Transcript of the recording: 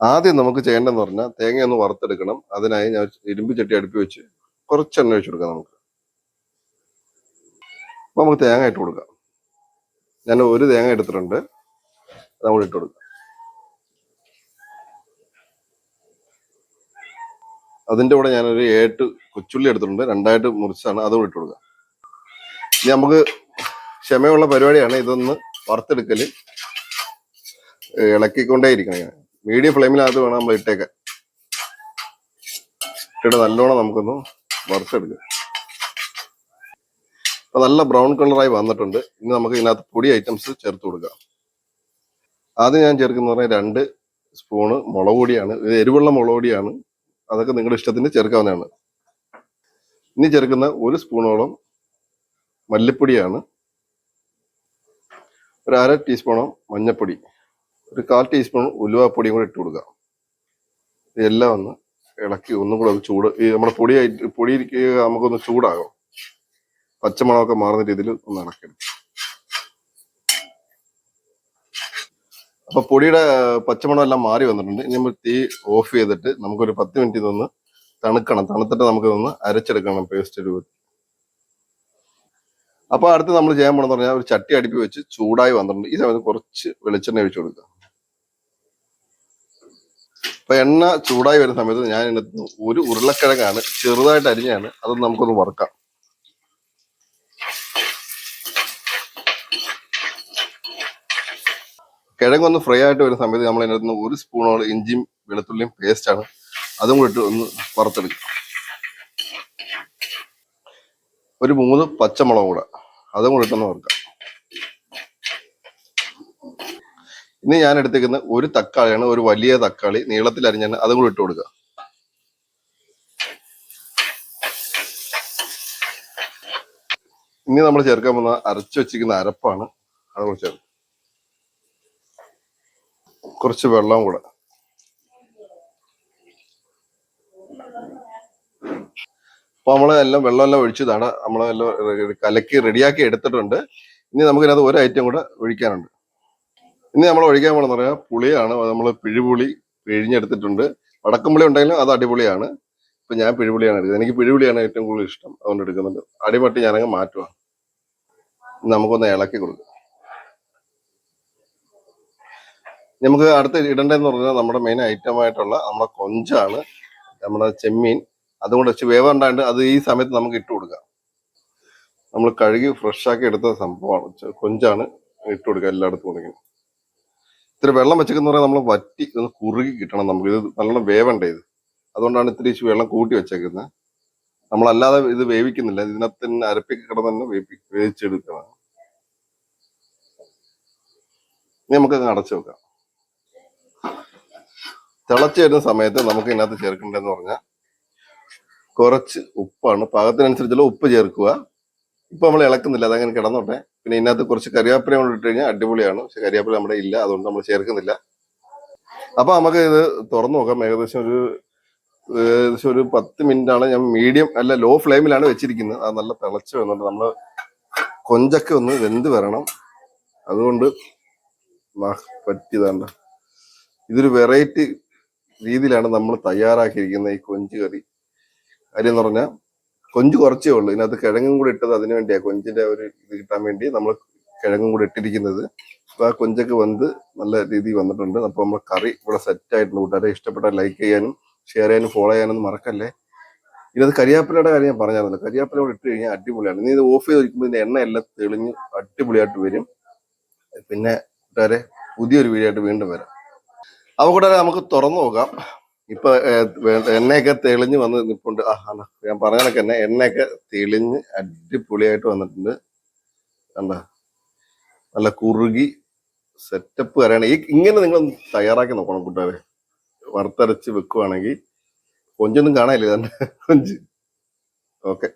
ആദ്യം നമുക്ക് ചെയ്യേണ്ടതെന്ന് പറഞ്ഞാൽ തേങ്ങ ഒന്ന് വറുത്തെടുക്കണം. അതിനായി ഞാൻ ഇരുമ്പ് ചട്ടി അടുപ്പി വെച്ച് കുറച്ച് എണ്ണ ഒഴിച്ചു കൊടുക്കാം നമുക്ക്. അപ്പൊ നമുക്ക് തേങ്ങ ഇട്ട് കൊടുക്കാം. ഞാൻ ഒരു തേങ്ങ എടുത്തിട്ടുണ്ട്. അത് നമ്മൾ ഇട്ട് കൊടുക്കാം. അതിന്റെ കൂടെ ഞാനൊരു ഏട്ട് കൊച്ചുള്ളി എടുത്തിട്ടുണ്ട്. രണ്ടായിട്ട് മുറിച്ചാണ്. അതും ഇട്ട് കൊടുക്കാം. ഇനി നമുക്ക് ക്ഷമയുള്ള പരിപാടിയാണ് ഇതൊന്ന് വറുത്തെടുക്കൽ ഇളക്കിക്കൊണ്ടേയിരിക്കണം ഞാൻ മീഡിയം ഫ്ലെയിമിനകത്ത് വേണം നമ്മൾ ഇട്ടേക്കാൻ ഇട്ടിട്ട് നല്ലോണം നമുക്കൊന്ന് വറുത്തെടുക്കാം. അപ്പൊ നല്ല ബ്രൗൺ കളറായി വന്നിട്ടുണ്ട്. ഇനി നമുക്ക് ഇതിനകത്ത് പൊടി ഐറ്റംസ് ചേർത്ത് കൊടുക്കാം. ആദ്യം ഞാൻ ചേർക്കുന്ന പറഞ്ഞാൽ രണ്ട് സ്പൂണ് മുളക് പൊടിയാണ്. ഇത് എരിവുള്ള മുളക് പൊടിയാണ്. അതൊക്കെ നിങ്ങളുടെ ഇഷ്ടത്തിന് ചേർക്കാവുന്നതാണ്. ഇനി ചേർക്കുന്ന ഒരു സ്പൂണോളം മല്ലിപ്പൊടിയാണ്. ഒരു അര ടീസ്പൂണോ മഞ്ഞൾപ്പൊടി ഒരു കാൽ ടീസ്പൂൺ ഉലുവാപ്പൊടിയും കൂടെ ഇട്ട് കൊടുക്കുക. ഇതെല്ലാം ഒന്ന് ഇളക്കി ഒന്നും കൂടെ ചൂട് ഈ നമ്മുടെ പൊടി പൊടി നമുക്കൊന്ന് ചൂടാകും. പച്ചമണമൊക്കെ മാറുന്ന രീതിയിൽ ഒന്ന് ഇളക്കി അപ്പൊ പൊടിയുടെ പച്ചമണം എല്ലാം മാറി വന്നിട്ടുണ്ട്. ഇനി നമ്മൾ തീ ഓഫ് ചെയ്തിട്ട് നമുക്കൊരു പത്ത് മിനിറ്റ് ഇതൊന്ന് തണുക്കണം. തണുത്തിട്ട് നമുക്ക് ഇതൊന്ന് അരച്ചെടുക്കണം പേസ്റ്റ് രൂപത്തിൽ അപ്പൊ അടുത്ത് നമ്മൾ ചെയ്യാൻ പോണെന്ന് പറഞ്ഞാൽ ഒരു ചട്ടി അടുപ്പി വെച്ച് ചൂടായി വന്നിട്ടുണ്ട്. ഈ സമയത്ത് കുറച്ച് വെളിച്ചെണ്ണ ഒഴിച്ചു കൊടുക്കുക. അപ്പൊ എണ്ണ ചൂടായി വരുന്ന സമയത്ത് ഞാൻ ഇതിനകത്ത് ഒരു ഉരുളക്കിഴങ്ങാണ് ചെറുതായിട്ട് അരിഞ്ഞാണ്. അത് നമുക്കൊന്ന് വറുക്കാം. കിഴങ്ങൊന്ന് ഫ്രൈ ആയിട്ട് വരുന്ന സമയത്ത് നമ്മൾ ഇതിനകത്ത് നിന്ന് ഒരു സ്പൂണോളം ഇഞ്ചിയും വെളുത്തുള്ളിയും പേസ്റ്റ് ആണ്. അതും കൂടി ഇട്ട് ഒന്ന് വറുത്തെടുക്കും. ഒരു മൂന്ന് പച്ചമുളക് കൂടെ അതും കൂടി ഇട്ടൊന്ന് വറുക്കാം. ഇനി ഞാൻ എടുത്തേക്കുന്ന ഒരു തക്കാളിയാണ് ഒരു വലിയ തക്കാളി നീളത്തിൽ അരിഞ്ഞാൽ അതും കൂടി ഇട്ട് കൊടുക്കുക. ഇനി നമ്മൾ ചേർക്കാൻ പോകുന്ന അരച്ചു വെച്ചിരിക്കുന്ന അരപ്പാണ് അത് കൂടി ചേർക്കും. കുറച്ച് വെള്ളം കൂടെ. അപ്പൊ നമ്മളെല്ലാം എല്ലാം വെള്ളം എല്ലാം ഒഴിച്ചതാണ് നമ്മളെല്ലാം കലക്കി റെഡിയാക്കി എടുത്തിട്ടുണ്ട്. ഇനി നമുക്കിനകത്ത് ഒരു ഐറ്റം കൂടെ ഒഴിക്കാനുണ്ട്. ഇനി നമ്മൾ ഒഴിക്കാൻ പോകണമെന്ന് പറയാം. പുളിയാണ്. നമ്മൾ പിഴുപുളി പിഴിഞ്ഞെടുത്തിട്ടുണ്ട്. വടക്കമ്പുളി ഉണ്ടെങ്കിലും അത് അടിപൊളിയാണ്. ഇപ്പൊ ഞാൻ പിഴുപുളിയാണ് എടുക്കുന്നത്. എനിക്ക് പിഴുപുളിയാണ് ഏറ്റവും കൂടുതൽ ഇഷ്ടം അതുകൊണ്ട് എടുക്കുന്നുണ്ട് അടിമട്ടി ഞാനങ്ങ് മാറ്റുവാണ് നമുക്കൊന്ന് ഇളക്കി കൊടുക്കാം. നമുക്ക് അടുത്ത് ഇടേണ്ടതെന്ന് പറഞ്ഞാൽ നമ്മുടെ മെയിൻ ഐറ്റം ആയിട്ടുള്ള നമ്മുടെ കൊഞ്ചാണ്. നമ്മുടെ ചെമ്മീൻ. അതും കൂടെ വെച്ച് ഉണ്ടായിട്ട് അത് ഈ സമയത്ത് നമുക്ക് ഇട്ട് കൊടുക്കാം. നമ്മൾ കഴുകി ഫ്രഷ് ആക്കി എടുത്ത സംഭവമാണ്. കൊഞ്ചാണ് ഇട്ട് കൊടുക്കുക എല്ലായിടത്തും കൊടുക്കുന്നത് ഇത്തിരി വെള്ളം വെച്ചേക്കെന്ന് പറഞ്ഞാൽ നമ്മൾ വറ്റി ഒന്ന് കുറുകി കിട്ടണം നമുക്ക്. ഇത് നല്ലോണം വേവണ്ടേ ഇത്? അതുകൊണ്ടാണ് ഇത്തിരി വെള്ളം കൂട്ടി വെച്ചേക്കുന്നത് നമ്മളല്ലാതെ ഇത് വേവിക്കുന്നില്ല. ഇതിനകത്ത് തന്നെ അരപ്പിക്ക് കിടന്ന് തന്നെ വേവി വേവിച്ചെടുക്കണം. ഇനി നമുക്ക് അടച്ചു വെക്കാം. തിളച്ചു വരുന്ന സമയത്ത് നമുക്ക് ഇതിനകത്ത് ചേർക്കേണ്ടതെന്ന് പറഞ്ഞാൽ കുറച്ച് ഉപ്പാണ്. പാകത്തിനനുസരിച്ചുള്ള ഉപ്പ് ചേർക്കുക. ഇപ്പൊ നമ്മൾ ഇളക്കുന്നില്ല അതങ്ങനെ കിടന്നോട്ടെ. പിന്നെ ഇതിനകത്ത് കുറച്ച് കറിവേപ്പില കൊണ്ട് ഇട്ട് കഴിഞ്ഞാൽ അടിപൊളിയാണ്. പക്ഷെ കറിവേപ്പില നമ്മുടെ ഇല്ല അതുകൊണ്ട് നമ്മൾ ചേർക്കുന്നില്ല. അപ്പൊ നമുക്ക് ഇത് തുറന്നു നോക്കാം. ഏകദേശം ഒരു ഏകദേശം ഒരു പത്ത് ആണ് ഞാൻ മീഡിയം അല്ല ലോ ഫ്ലെയിമിലാണ് വെച്ചിരിക്കുന്നത്. അത് നല്ല തിളച്ച് വന്നിട്ട് നമ്മൾ കൊഞ്ചൊക്കെ ഒന്ന് വെന്ത് വരണം. അതുകൊണ്ട് പറ്റിയതാണ് ഇതൊരു വെറൈറ്റി രീതിയിലാണ് നമ്മൾ തയ്യാറാക്കിയിരിക്കുന്നത് ഈ കൊഞ്ച് കറി. കാര്യം എന്ന് പറഞ്ഞാൽ കൊഞ്ച് കുറച്ചേ ഉള്ളൂ. ഇതിനകത്ത് കിഴങ്ങും കൂടി ഇട്ടത് അതിനു വേണ്ടിയാ. കൊഞ്ചിന്റെ ഒരു ഇത് കിട്ടാൻ വേണ്ടി നമ്മൾ കിഴങ്ങും കൂടി ഇട്ടിരിക്കുന്നത്. അപ്പൊ ആ കൊഞ്ചൊക്കെ വന്ന് നല്ല രീതിയിൽ വന്നിട്ടുണ്ട്. അപ്പൊ നമ്മൾ കറി ഇവിടെ സെറ്റ് ആയിട്ടുണ്ട്. കൂട്ടുകാരെ ഇഷ്ടപ്പെട്ട ലൈക്ക് ചെയ്യാനും ഷെയർ ചെയ്യാനും ഫോളോ ചെയ്യാനും മറക്കല്ലേ? ഇതിനകത്ത് കരിയാപ്പിലയുടെ കാര്യം ഞാൻ പറഞ്ഞായിരുന്നല്ലോ. കരിയാപ്പില കൂടെ ഇട്ട് കഴിഞ്ഞാൽ അടിപൊളിയാണ്. ഇനി ഇത് ഓഫ് ചെയ്ത് വയ്ക്കുമ്പോൾ ഇതിന്റെ എണ്ണ എല്ലാം തെളിഞ്ഞ് അടിപൊളിയായിട്ട് വരും. പിന്നെ കൂട്ടുകാരെ പുതിയൊരു വീഡിയോ ആയിട്ട് വീണ്ടും വരാം. അപ്പൊ കൂട്ടുകാരെ നമുക്ക് തുറന്നു നോക്കാം. ഇപ്പൊ എണ്ണയൊക്കെ തെളിഞ്ഞ് വന്ന് നിപ്പുണ്ട്. ഞാൻ പറഞ്ഞതൊക്കെ തന്നെ എണ്ണയൊക്കെ തെളിഞ്ഞ് അടിപൊളിയായിട്ട് വന്നിട്ടുണ്ട്. കണ്ട? നല്ല കുറുകി സെറ്റപ്പ് കറിയാണ് ഈ ഇങ്ങനെ നിങ്ങൾ തയ്യാറാക്കി നോക്കണം കൂട്ടുകാരെ. വറുത്തരച്ച് വെക്കുവാണെങ്കിൽ കൊഞ്ചൊന്നും കാണാനില്ല. തന്നെ കൊഞ്ച്. ഓക്കെ.